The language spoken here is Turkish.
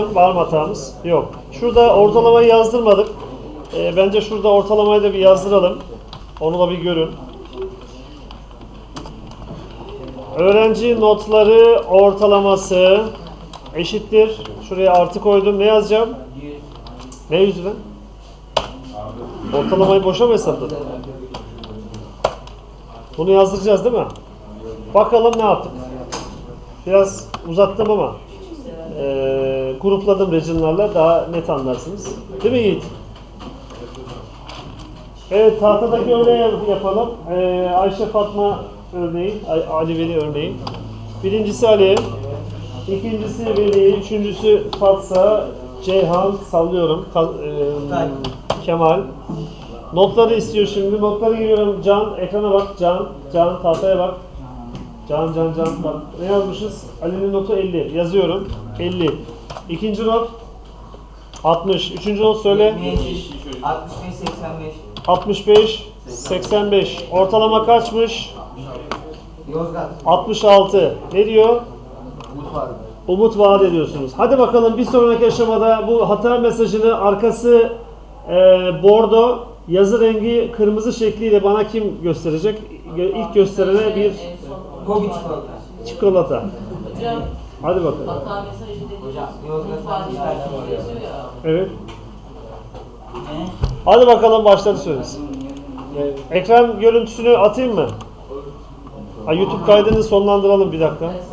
var mı hatamız? Yok. Şurada ortalamayı yazdırmadık. Ee, bence şurada ortalamayı da bir yazdıralım. Onu da bir görün. Öğrenci notları ortalaması eşittir. Şuraya artı koydum. Ne yazacağım? Ne yüzüne? Ortalamayı boşa mı hesapladın? Bunu yazdıracağız değil mi? Bakalım ne yaptık. Biraz uzattım ama grupladım regionlarla daha net anlarsınız. Değil mi Yiğit? Evet tahtadaki örneği yap- yapalım. Eee, Ayşe Fatma örneği, Ali Veli örneği. Birincisi Ali, ikincisi Veli, üçüncüsü Fatsa, Ceyhan, sallıyorum, Ka- eee, Kemal. Notları istiyor şimdi. Notları giriyorum. Can, ekrana bak. Can, Can, tahtaya bak. Can, Can, Can. Bak. Ne yazmışız? Ali'nin notu 50. Yazıyorum. 50. İkinci not 60. Üçüncü not söyle. 65, 85. 65, 85. Ortalama kaçmış? Yozgat. 66. Ne diyor? Umut vaat ediyorsunuz. Hadi bakalım bir sonraki aşamada bu hata mesajını arkası e, bordo, yazı rengi kırmızı şekliyle bana kim gösterecek? Gö- İlk gösterene bir Gobi çikolata. çikolata. Hadi bakalım. hata mesajı dediğiniz Hocam, yazıyor ya. Evet. Hadi bakalım başladı süreniz. Ekran görüntüsünü atayım mı? Ha, YouTube kaydını sonlandıralım bir dakika. Evet.